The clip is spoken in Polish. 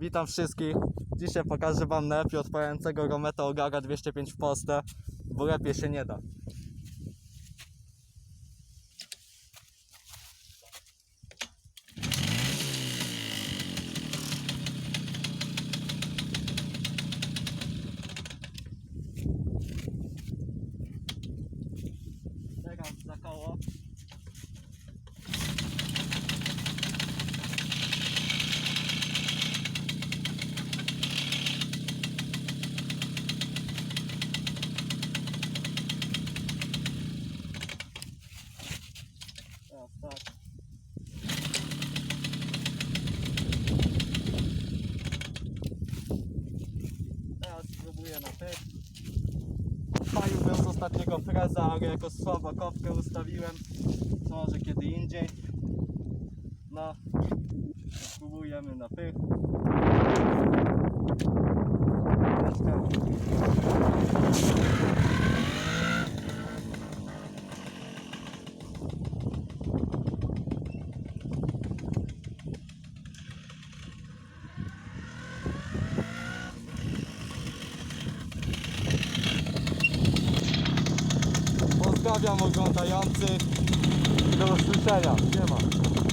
Witam wszystkich. Dzisiaj pokażę Wam najlepiej odpalającego Rometa Ogaga 205 w Polsce, bo lepiej się nie da. Teraz za koło. Teraz tak. Teraz spróbuję na ty. Paliłbym z ostatniego freza, ale jako słabo kopkę ustawiłem. To może kiedy indziej. No, spróbujemy na pych. Troszkę. Pozdrawiam oglądających. Do usłyszenia. Nie ma.